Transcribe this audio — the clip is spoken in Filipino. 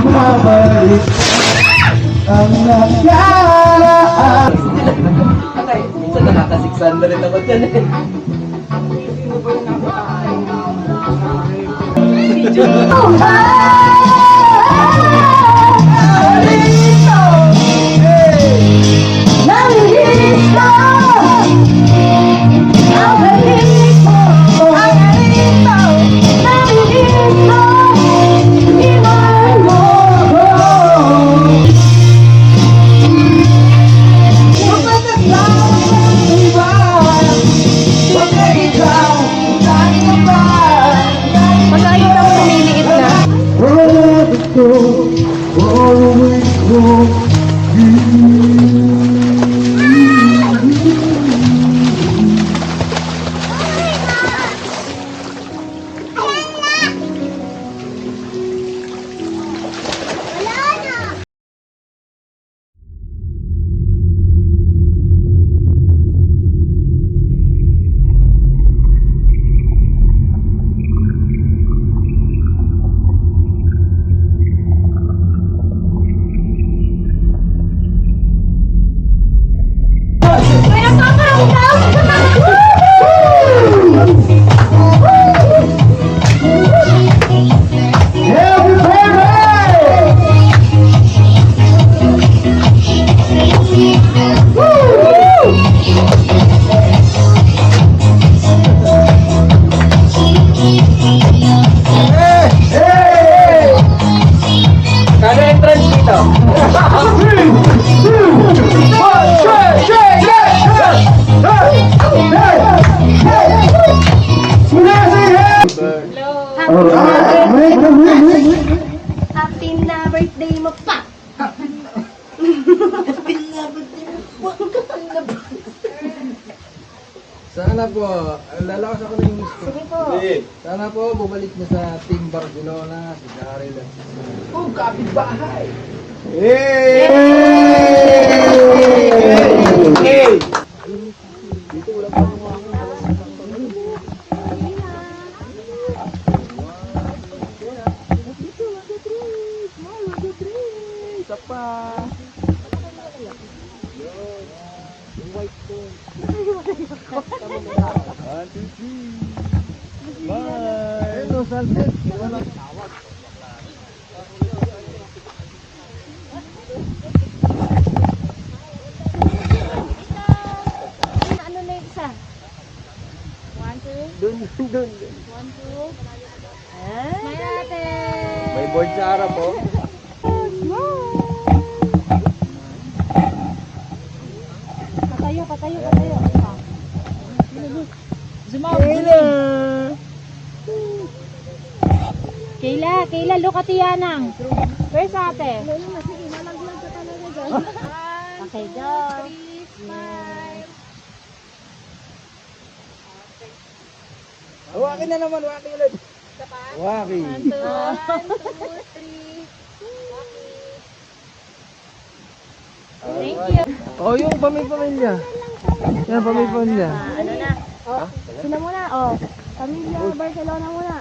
Bumabalik ang nakaraan Okay, minsan nakaka-600 rin ako dyan eh. Pag Happy na birthday mo pa! Sana po, lalakas ako ng gusto. Sige po. Sana po, bumalik na sa Team Barcelona, si Daryl at Oh, kapitbahay! Hey! Hello, Salted. Ano na yung isa? One, two. Dun, dun. One, two. Smile natin! May board sa harap oh. Patayo, patayo, patayo. Zumaw. Kayla, Kayla, look at Yanang. Where's ate? Okay, go. Waki na naman, waki ulit. Waki. One, two, one, two, three. Thank you. Oh, yung pamilya. Yan, pamilya. Ano na? Oh, sino muna? Oh, Pamilya Barcelona muna.